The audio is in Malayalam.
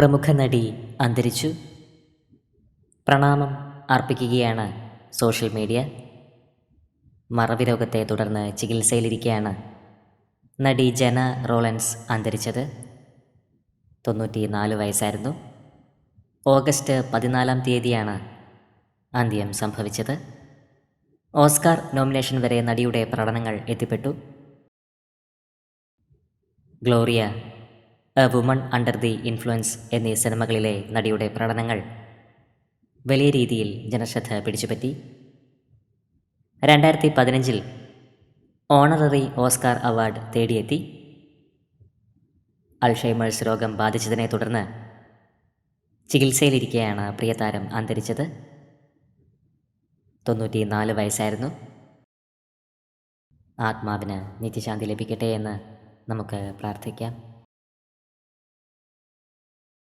പ്രമുഖ നടി അന്തരിച്ചു. പ്രണാമം അർപ്പിക്കുകയാണ് സോഷ്യൽ മീഡിയ. മറവി രോഗത്തെ തുടർന്ന് ചികിത്സയിലിരിക്കെയാണ് നടി ജന റോളൻസ് അന്തരിച്ചത്. തൊണ്ണൂറ്റി നാല് വയസ്സായിരുന്നു. ഓഗസ്റ്റ് പതിനാലാം തീയതിയാണ് അന്ത്യം സംഭവിച്ചത്. ഓസ്കാർ നോമിനേഷൻ വരെ നടിയുടെ പ്രകടനങ്ങൾ എത്തിപ്പെട്ടു. Gloria a woman under the influence എന്നീ സിനിമകളിലെ നടിയുടെ പ്രകടനങ്ങൾ വലിയ രീതിയിൽ ജനശ്രദ്ധ പിടിച്ചുപറ്റി. രണ്ടായിരത്തി പതിനഞ്ചിൽ ഓണററി ഓസ്കാർ അവാർഡ് തേടിയെത്തി. അൾഷൈമേഴ്സ് രോഗം ബാധിച്ചതിനെ തുടർന്ന് ചികിത്സയിലിരിക്കെയാണ് പ്രിയതാരം അന്തരിച്ചത്. തൊണ്ണൂറ്റി നാല് വയസ്സായിരുന്നു. ആത്മാവിന് നിത്യശാന്തി ലഭിക്കട്ടെ എന്ന് നമുക്ക് പ്രാർത്ഥിക്കാം.